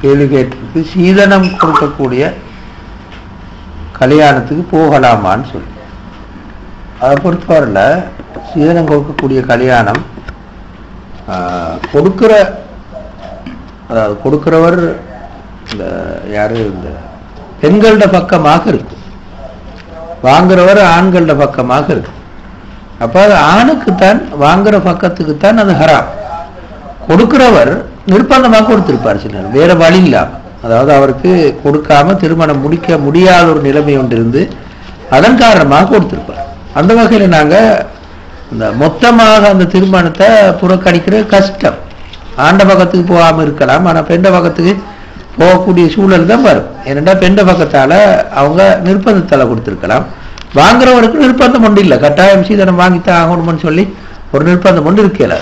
கேள்வி கேட்டிருக்கு. சீதனம் கொடுக்கக்கூடிய கல்யாணத்துக்கு போகலாமான்னு சொல்லி. அதை பொறுத்தவரையில் சீதனம் கொடுக்கக்கூடிய கல்யாணம் ஆஹ், கொடுக்கிற அதாவது கொடுக்கிறவர் இந்த யாரு இந்த பெண்களோட பக்கமாக இருக்கு வாங்குறவர் ஆண்களோட பக்கமாக இருக்கு அப்போ அது ஆணுக்குத்தான் வாங்குற பக்கத்துக்குத்தான் அது ஹராம். கொடுக்கிறவர் நிர்பந்தமாக கொடுத்திருப்பார் சிலர் நேரம். வேற வழி இல்லாம அதாவது அவருக்கு கொடுக்காம திருமணம் முடிக்க முடியாத ஒரு நிலைமை ஒன்று இருந்து அதன் காரணமாக கொடுத்திருப்பார் அந்த வகையில நாங்க இந்த மொத்தமாக அந்த திருமணத்தை புறக்கணிக்கிறது கஷ்டம். ஆண்ட பக்கத்துக்கு போகாம இருக்கலாம். ஆனா பெண்ட பக்கத்துக்கு போகக்கூடிய சூழல் தான் வரும். ஏனெண்டா பெண்ட பக்கத்தால அவங்க நிர்பந்தத்தால கொடுத்திருக்கலாம். வாங்குறவருக்கு நிர்பந்தம் ஒன்று இல்லை. கட்டாயம் சீதனம் வாங்கித்தான் ஆகணும்னு சொல்லி ஒரு நிர்பந்தம் ஒன்று இருக்கல.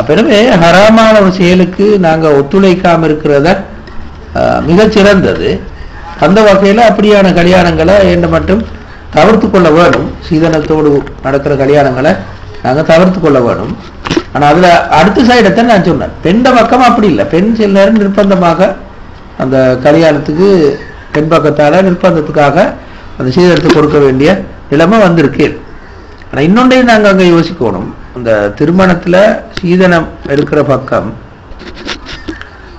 எனவே ஹராமான ஒரு செயலுக்கு நாங்கள் ஒத்துழைக்காமல் இருக்கிறத மிகச்சிறந்தது அந்த வகையில் அப்படியான கல்யாணங்களை என்ன மட்டும் தவிர்த்து கொள்ள வேணும். சீதனத்தோடு நடக்கிற கல்யாணங்களை நாங்கள் தவிர்த்து கொள்ள வேணும். ஆனால் அதில் அடுத்த சைடத்தை நான் சொன்னேன். பெண்ட பக்கம் அப்படி இல்லை. பெண் சில நேரம் நிர்பந்தமாக அந்த கல்யாணத்துக்கு பெண் பக்கத்தால் நிர்பந்தத்துக்காக அந்த சீதனத்தை கொடுக்க வேண்டிய நிலைமை வந்திருக்கு. ஆனால் இன்னொன்றையும் நாங்கள் அங்கே யோசிக்கணும். இந்த திருமணத்தில் சீதனம் இருக்கிற பக்கம்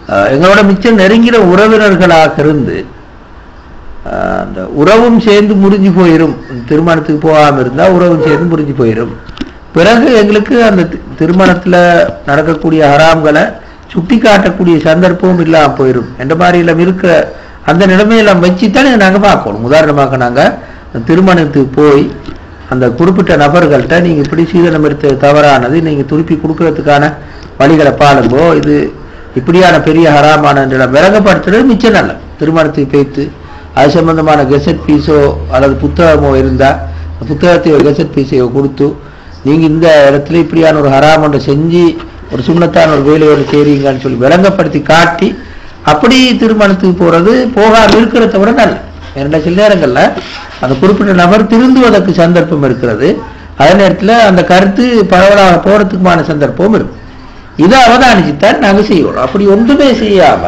எங்களோட மிச்சம் நெருங்கிற உறவினர்களாக இருந்து அந்த உறவும் சேர்ந்து முறிஞ்சு போயிரும். திருமணத்துக்கு போகாமல் இருந்தால் உறவும் சேர்ந்து முறிஞ்சு போயிரும். பிறகு எங்களுக்கு அந்த தி- நடக்கக்கூடிய ஹராம்களை சுட்டி காட்டக்கூடிய சந்தர்ப்பமும் இல்லாமல் போயிடும் என்ற மாதிரி எல்லாம் இருக்கிற அந்த நிலைமையெல்லாம் வச்சுத்தானே நாங்கள் பார்க்கணும். உதாரணமாக நாங்கள் திருமணத்துக்கு போய் அந்த குறிப்பிட்ட நபர்கள்ட்ட நீங்க இப்படி சீதனம் எடுத்து தவறானது நீங்க திருப்பி கொடுக்கறதுக்கான வழிகளை பாருங்கோ இது இப்படியான பெரிய ஹராமான நிலம் விளங்கப்படுத்துறது மிச்சம் நல்ல திருமணத்துக்கு பேத்து அது சம்பந்தமான கெசட் பீஸோ அல்லது புத்தகமோ இருந்தா புத்தகத்தையோ கெசட் பீஸையோ கொடுத்து நீங்க இந்த இடத்துல இப்படியான ஒரு ஹராம் ஒன்றை செஞ்சு ஒரு சுண்ணத்தான ஒரு வேலையோடு செய்றீங்கன்னு சொல்லி விளங்கப்படுத்தி காட்டி அப்படி திருமணத்துக்கு போறது போகாம இருக்கிறத விட நல்ல ஏன்னா சில நேரங்கள்ல அந்த குறிப்பிட்ட நபர் திருந்துவதற்கு சந்தர்ப்பம் இருக்கிறது. அதே நேரத்துல அந்த கருத்து பரவலாக போறதுக்குமான சந்தர்ப்பமும் இருக்கும் இதை அவதானிச்சுத்தான் நாங்க செய்வோம். அப்படி ஒன்றுமே செய்யாம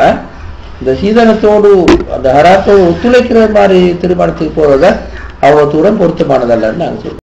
இந்த சீதனத்தோடு அந்த ஹராத்தோடு ஒத்துழைக்கிற மாதிரி திருமணத்துக்கு போறத அவ்வளவு தூரம் பொருத்தமானதல்லன்னு நாங்க சொல்றோம்.